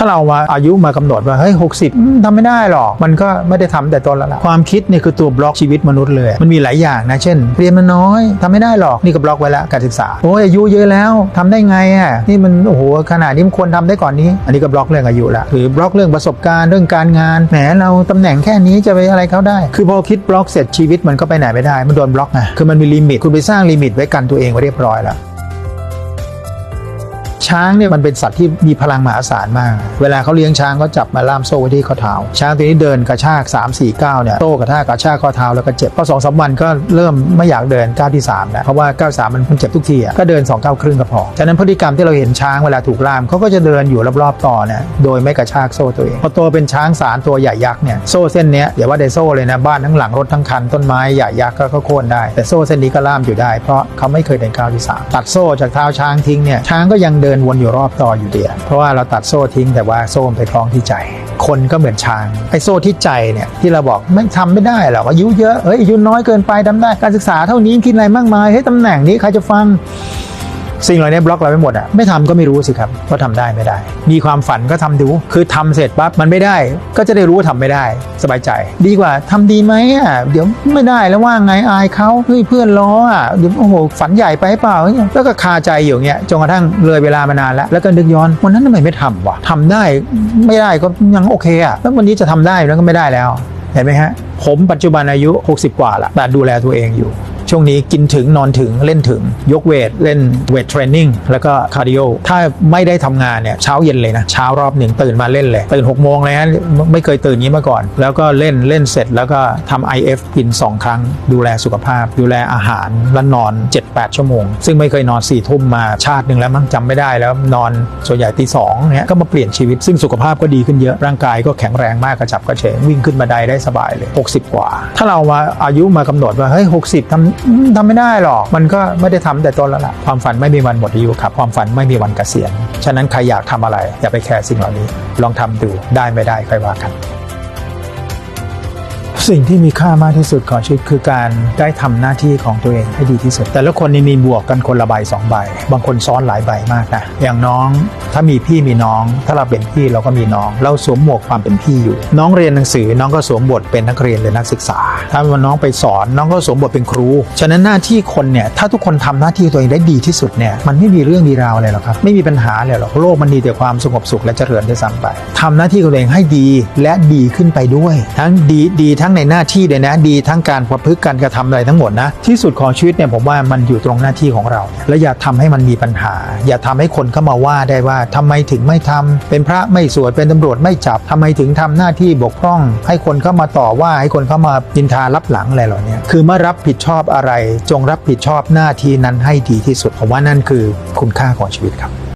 ถ้าเรามาอายุมากำหนดว่าเฮ้ยหกสิบทำไม่ได้หรอกมันก็ไม่ได้ทำแต่ต้นละความคิดนี่คือตัวบล็อกชีวิตมนุษย์เลยมันมีหลายอย่างนะเช่นเรียนมันน้อยทำไม่ได้หรอกนี่ก็บล็อกไว้แล้วการศึกษาโอ้ยอายุเยอะแล้วทำได้ไงอะนี่มันโอ้โหขนาดนี้มันควรทำได้ก่อนนี้ อันนี้ก็บล็อกเรื่องอายุละหรือบล็อกเรื่องประสบการณ์เรื่องการงานแหมเราตำแหน่งแค่นี้จะไปอะไรเขาได้ คือพอคิดบล็อกเสร็จชีวิตมันก็ไปไหนไม่ได้ มันโดนบล็อกไงคือมันมีลิมิตคุณไปสร้างลิมิตไว้กันตัวเองไว้เรียบร้อยแล้ว ช้างเนี่ยมันเป็นสัตว์ที่มีพลังมหาศาลมาก เวลาเขาเลี้ยงช้างก็จับมาล่ามโซ่ไว้ที่ข้อเท้า ช้างตัวนี้เดินกระชาก3 4ก้าเนี่ยโต้กระชากกระชากข้อเท้าแล้วก็เจ็บพอสองสามวันก็เริ่มไม่อยากเดินก้าวที่3แล้วเพราะว่าก้าวสามมันมันเจ็บทุกทีอะก็เดิน2ก้าวครึ่งก็พอฉะนั้นพฤติกรรมที่เราเห็นช้างเวลาถูกล่ามเขาก็จะเดินอยู่รอบๆต่อเนี่ยโดยไม่กระชากโซ่ตัวเองพอโตเป็นช้างสารตัวใหญ่ยักษ์เนี่ยโซ่เส้นเนี้ยอย่าว่าแต่โซ่เลยนะบ้านทั้งหลังรถทั้งคันต้นไม้ใหญ่ยักษ์ก็โค่นได้ แต่โซ่เส้นนี้ก็ล่ามอยู่ได้ เพราะเขาไม่เคยเดินก้าวที่สามตัดโซ่จากเท้าช้างทิ้งเนี่ยช้างก็ยังเดินวนอยู่รอบต่ออยู่เดียเพราะว่าเราตัดโซ่ทิ้งแต่ว่าโซ่ไปคล้องที่ใจ คนก็เหมือนช้างไอ้โซ่ที่ใจเนี่ยที่เราบอกไม่ทำไม่ได้หรอกอายุเยอะเฮ้ยอายุน้อยเกินไปทำได้การศึกษาเท่านี้คิดอะไรมากมายเฮ้ยตำแหน่งนี้ใครจะฟัง สิ่งเหล่านี้บล็อกเราไปหมดอะไม่ทำก็ไม่รู้สิครับว่าทำได้ไม่ได้ มีความฝันก็ทำดูคือทำเสร็จปั๊บมันไม่ได้ ก็จะได้รู้ว่าทำไม่ได้ สบายใจ ดีกว่าทำดีไหมอะเดี๋ยวไม่ได้แล้วว่าไงอายเขาเฮ้ยเพื่อนล้ออะเดี๋ยวโอ้โหฝันใหญ่ไปเปล่าแล้วก็คาใจอยู่เงี้ยจนกระทั่งเลยเวลามานานแล้ว แล้วก็นึกย้อนวันนั้นทำไมไม่ทำวะทำได้ไม่ได้ก็ยังโอเคอะแล้ววันนี้จะทำได้แล้วก็ไม่ได้แล้วเห็นไหมฮะผมปัจจุบันอายุ 60 กว่าละแต่ดูแลตัวเองอยู่ ช่วงนี้กินถึงนอนถึงเล่นถึง ยกเวท เล่นเวทเทรนนิ่งแล้วก็คาร์ดิโอถ้าไม่ได้ทำงานเนี่ยเช้าเย็นเลยนะ เช้ารอบหนึ่งตื่นมาเล่นเลย ตื่น6โมงเลยฮะไม่เคยตื่นนี้มาก่อน แล้วก็เล่นเล่นเสร็จแล้วก็ทำ IF กิน 2 ครั้ง ดูแลสุขภาพ ดูแลอาหารแล้วนอน 7-8 ชั่วโมง ซึ่งไม่เคยนอน4ี่ทุ่มมาชาติหนึ่งแล้วมั้งจำไม่ได้แล้วนอนส่วนใหญ่ตีสองเนี่ยก็มาเปลี่ยนชีวิต ซึ่งสุขภาพก็ดีขึ้นเยอะร่างกายก็แข็งแรงมากกระจับกระเฉงวิ่งขึ้นบันไดได้สบายเลย 60 กว่า ถ้าเรามาอายุมากำหนดว่าเฮ้ย60ทำอืมทำไม่ได้หรอก มันก็ไม่ได้ทำแต่ต้นแล้วล่ะ ความฝันไม่มีวันหมดอายุครับ ความฝันไม่มีวันเกษียณ ฉะนั้นใครอยากทำอะไร อย่าไปแคร์สิ่งเหล่านี้ ลองทำดู ได้ไม่ได้ค่อยว่ากัน สิ่งที่มีค่ามากที่สุดของชีวิตคือการได้ทำหน้าที่ของตัวเองให้ดีที่สุด แต่ละคนนี่มีบวกกันคนละใบสองใบ บางคนซ้อนหลายใบมากนะอย่างน้อง ถ้ามีพี่มีน้อง ถ้าเราเป็นพี่เราก็มีน้อง เราสวมหมวกความเป็นพี่อยู่ น้องเรียนหนังสือน้องก็สวมบทเป็นนักเรียนหรือนักศึกษา ถ้าวันน้องไปสอนน้องก็สวมบทเป็นครู ฉะนั้นหน้าที่คนเนี่ยถ้าทุกคนทำหน้าที่ตัวเองได้ดีที่สุดเนี่ยมันไม่มีเรื่องมีราวอะไรหรอกครับไม่มีปัญหาเลยหรอกโลกมันมีแต่ความสงบสุขและเจริญด้ซ้ำไปทำหน้าที่ตัวเองให้ดีและดีขึ้นไปด้วย ทั้งดีดีทั้งในหน้าที่เลยนะดีทั้งการประพฤติการกระทำอะไรทั้งหมดนะที่สุดของชีวิตเนี่ยผมว่ามันอยู่ตรงหน้าที่ของเรา และอย่าทำให้มันมีปัญหา อย่าทำให้คนเข้ามาว่าได้ว่าทำไมถึงไม่ทำเป็นพระไม่สวดเป็นตำรวจไม่จับทำไมถึงทำหน้าที่บกพร่อง ให้คนเข้ามาต่อว่าให้คนเข้ามาดินทารับหลังอะไรเหล่านี้คือเมื่อรับผิดชอบอะไร จงรับผิดชอบหน้าที่นั้นให้ดีที่สุดผมว่านั่นคือคุณค่าของชีวิตครับ